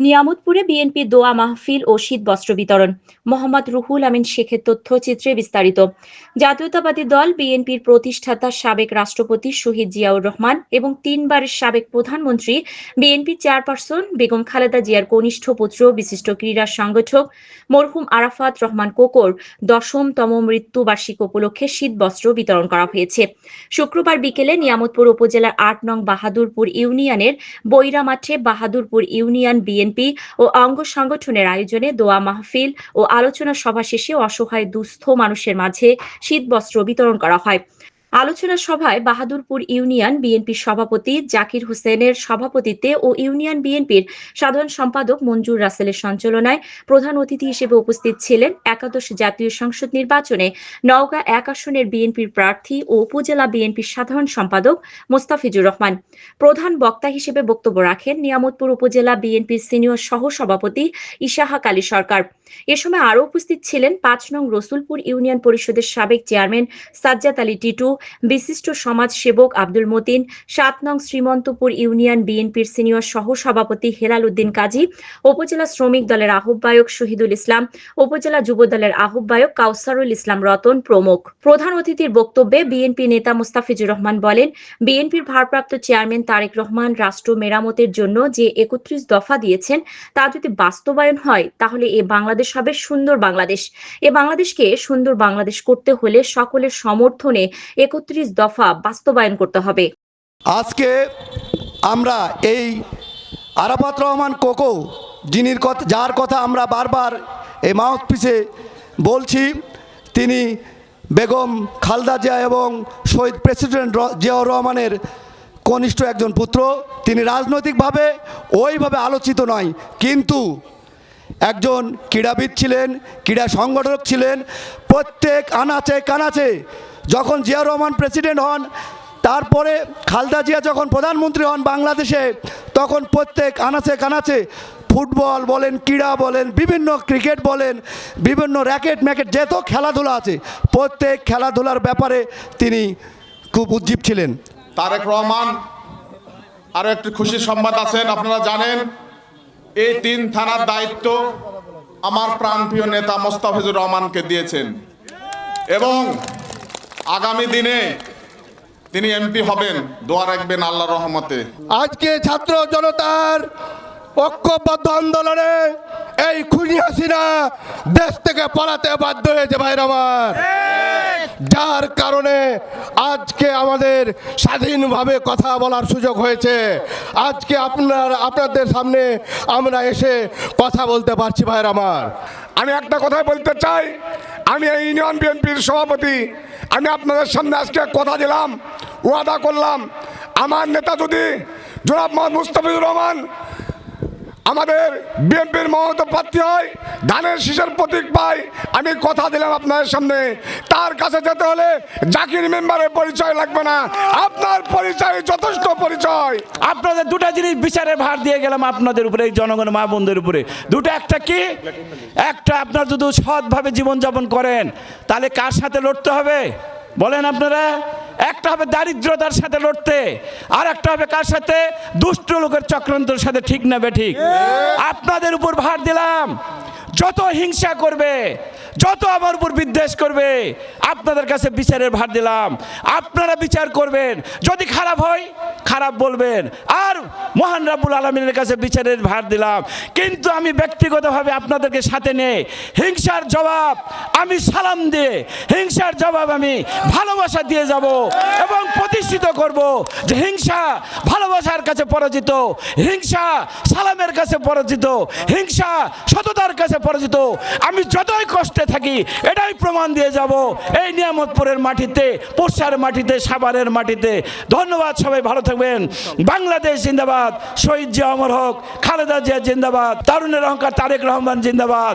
নিয়ামতপুরে BNP দোয়া মাহফিল ও শীত বস্ত্র বিতরণ। মোহাম্মদ রুহুল আমিন শেখের তথ্যচিত্রে বিস্তারিত। জাতীয়তাবাদী দল বিএনপির প্রতিষ্ঠাতা সাবেক রাষ্ট্রপতি শহীদ জিয়াউর রহমান এবং তিনবারের সাবেক প্রধানমন্ত্রী বিএনপি চেয়ারপারসন বেগম খালেদা জিয়ার কনিষ্ঠ পুত্র, বিশিষ্ট ক্রীড়া সংগঠক মরহুম আরাফাত রহমান কোকর দশমতম মৃত্যুবার্ষিকী উপলক্ষে শীত বস্ত্র বিতরণ করা হয়েছে। শুক্রবার বিকেলে নিয়ামতপুর উপজেলার আট নং বাহাদুরপুর ইউনিয়নের বৈরা মাঠে বাহাদুরপুর ইউনিয়ন বিএনপি ও অঙ্গ সংগঠনের আয়োজনে দোয়া মাহফিল ও আলোচনা সভা শেষে অসহায় দুস্থ মানুষের মাঝে শীতবস্ত্র বিতরণ করা হয়। আলোচনা সভায় বাহাদুরপুর ইউনিয়ন বিএনপির সভাপতি জাকির হোসেনের সভাপতিত্বে ও ইউনিয়ন বিএনপির সাধারণ সম্পাদক মঞ্জুর রাসেলের সঞ্চালনায় প্রধান অতিথি হিসেবে উপস্থিত ছিলেন একাদশ জাতীয় সংসদ নির্বাচনে নওগাঁ এক আসনের বিএনপির প্রার্থী ও উপজেলা বিএনপির সাধারণ সম্পাদক মোস্তাফিজুর রহমান। প্রধান বক্তা হিসেবে বক্তব্য রাখেন নিয়ামতপুর উপজেলা বিএনপির সিনিয়র সহ সভাপতি ইশাহাক আলী সরকার। এ সময় আরও উপস্থিত ছিলেন পাঁচ নং রসুলপুর ইউনিয়ন পরিষদের সাবেক চেয়ারম্যান সাজ্জাদ আলী টিটু বিশিষ্ট সমাজ সেবক আব্দুল মতিন, সাত নং শ্রীমন্তপুর ইউনিয়ন বিএনপির সিনিয়র সহ সভাপতি হেলাল উদ্দিন কাজী, উপজেলা শ্রমিক দলের আহ্বায়ক শহীদুল ইসলাম, উপজেলা যুব দলের আহ্বায়ক কাউসারুল ইসলাম রতন প্রমুখ। প্রধান অতিথির বক্তব্যে বিএনপি নেতা মুস্তাফিজুর রহমান বলেন, বিএনপির ভারপ্রাপ্ত চেয়ারম্যান তারেক রহমান রাষ্ট্র মেরামতের জন্য যে একত্রিশ দফা দিয়েছেন, তা যদি বাস্তবায়ন হয়, তাহলে এ বাংলাদেশ হবে সুন্দর বাংলাদেশ। এ বাংলাদেশকে সুন্দর বাংলাদেশ করতে হলে সকলের সমর্থনে একত্রিশ দফা বাস্তবায়ন করতে হবে। আজকে আমরা এই আরাফাত রহমান কোকো যিনির কথা যার কথা আমরা বারবার এই মাউথ পিসে বলছি, তিনি বেগম খালদা জিয়া এবং শহীদ প্রেসিডেন্ট জিয়াউর রহমানের কনিষ্ঠ একজন পুত্র। তিনি রাজনৈতিকভাবে ওইভাবে আলোচিত নয়, কিন্তু একজন ক্রীড়াবিদ ছিলেন, ক্রীড়া সংগঠক ছিলেন। প্রত্যেক আনাচে কানাচে যখন জিয়া রহমান প্রেসিডেন্ট হন, তারপরে খালদা জিয়া যখন প্রধানমন্ত্রী হন বাংলাদেশে, তখন প্রত্যেক আনাচে কানাচে ফুটবল বলেন, ক্রীড়া বলেন, বিভিন্ন ক্রিকেট বলেন, বিভিন্ন র্যাকেট ম্যাকেট যত খেলাধুলা আছে, প্রত্যেক খেলাধুলার ব্যাপারে তিনি খুব উজ্জীব ছিলেন। তারেক রহমান আরও একটি খুশির সংবাদ আছেন, আপনারা জানেন, এই তিন থানার দায়িত্ব আমার প্রাণপ্রিয় নেতা মোস্তাফিজুর রহমানকে দিয়েছেন। এবং আগামী দিনে তিনি এমপি হবেন দোয়া রাখবেন আল্লাহ রহমতে। আজকে ছাত্র জনতার ঐক্যবদ্ধ আন্দোলনে এই খুনি হাসিনা দেশ থেকে পলাতে বাধ্য হয়েছে ভাইর আমার। যার কারণে আজকে আমাদের স্বাধীনভাবে কথা বলার সুযোগ হয়েছে। আজকে আপনার আপনাদের সামনে আমরা এসে কথা বলতে পারছি ভাইর আমার। আমি একটা কথাই বলতে চাই আমি এই ইউনিয়ন বিএনপির সভাপতি। আমি আপনাদের সামনে আজকে কথা দিলাম, ওয়াদা করলাম। আমার নেতা যদি জনাব মোহাম্মদ মুস্তাফিজুর রহমান আমাদের বিএনপির মমত প্রার্থী হয়, ধানের শীষের প্রতীক পাই আমি কথা দিলাম আপনাদের সামনে। তার কাছে যেতে হলে জাকির মেম্বারের পরিচয় লাগবে না। আপনার পরিচয় যথেষ্ট পরিচয়। আপনাদের দুটা জিনিস বিচারের ভার দিয়ে গেলাম আপনাদের উপরে, এই জনগণ, মা বোনদের উপরে। দুটো, একটা কি? একটা আপনার যদি সৎভাবে জীবনযাপন করেন, তাহলে কার সাথে লড়তে হবে? বলেন আপনারা। একটা হবে দারিদ্রতার সাথে লড়তে আর একটা হবে কার সাথে? দুষ্ট লোকের চক্রান্তর সাথে ঠিক না বে ঠিক। আপনাদের উপর ভার দিলাম। যত হিংসা করবে, যত আমার উপর বিদ্বেষ করবে, আপনাদের কাছে বিচারের ভার দিলাম। আপনারা বিচার করবেন। যদি খারাপ হয়, খারাপ বলবেন। আর মহান রাব্বুল আলমিনের কাছে বিচারের ভার দিলাম। কিন্তু আমি ব্যক্তিগতভাবে আপনাদেরকে সাথে নিয়ে হিংসার জবাব আমি সালাম দিয়ে, হিংসার জবাব আমি ভালোবাসা দিয়ে যাব এবং প্রতিষ্ঠিত করব যে হিংসা ভালোবাসার কাছে পরাজিত, হিংসা সালামের কাছে পরাজিত, হিংসা সততার কাছে পরাজিত। আমি যতই কষ্টে থাকি, এটাই প্রমাণ দিয়ে যাব। এই নিয়ামতপুরের মাটিতে পোষার মাটিতে, সাভারের মাটিতে। ধন্যবাদ সবাই, ভালো থাকবেন। বাংলাদেশ জিন্দাবাদ। শহীদ জিয়া অমর হক, খালেদা জিয়া জিন্দাবাদ। তারুণের অহংকার তারেক রহমান জিন্দাবাদ।